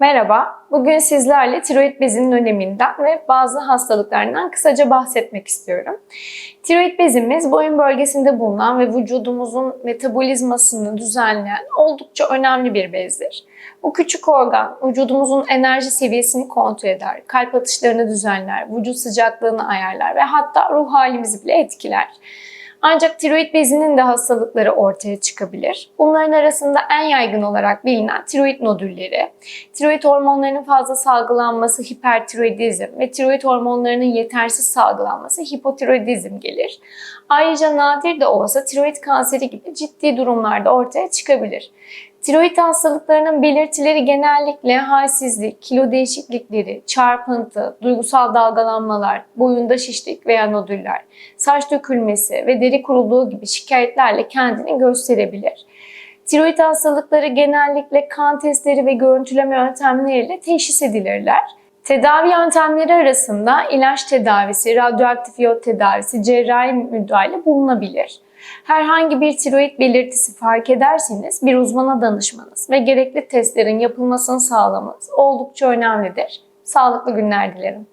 Merhaba, bugün sizlerle tiroid bezinin öneminden ve bazı hastalıklarından kısaca bahsetmek istiyorum. Tiroid bezimiz boyun bölgesinde bulunan ve vücudumuzun metabolizmasını düzenleyen oldukça önemli bir bezdir. Bu küçük organ vücudumuzun enerji seviyesini kontrol eder, kalp atışlarını düzenler, vücut sıcaklığını ayarlar ve hatta ruh halimizi bile etkiler. Ancak tiroid bezinin de hastalıkları ortaya çıkabilir. Bunların arasında en yaygın olarak bilinen tiroid nodülleri, tiroid hormonlarının fazla salgılanması hipertiroidizm ve tiroid hormonlarının yetersiz salgılanması hipotiroidizm gelir. Ayrıca nadir de olsa tiroid kanseri gibi ciddi durumlarda ortaya çıkabilir. Tiroid hastalıklarının belirtileri genellikle halsizlik, kilo değişiklikleri, çarpıntı, duygusal dalgalanmalar, boyunda şişlik veya nodüller, saç dökülmesi ve deri kuruluğu gibi şikayetlerle kendini gösterebilir. Tiroid hastalıkları genellikle kan testleri ve görüntüleme yöntemleriyle teşhis edilirler. Tedavi yöntemleri arasında ilaç tedavisi, radyoaktif iyot tedavisi, cerrahi müdahale bulunabilir. Herhangi bir tiroid belirtisi fark ederseniz bir uzmana danışmanız ve gerekli testlerin yapılmasını sağlamanız oldukça önemlidir. Sağlıklı günler dilerim.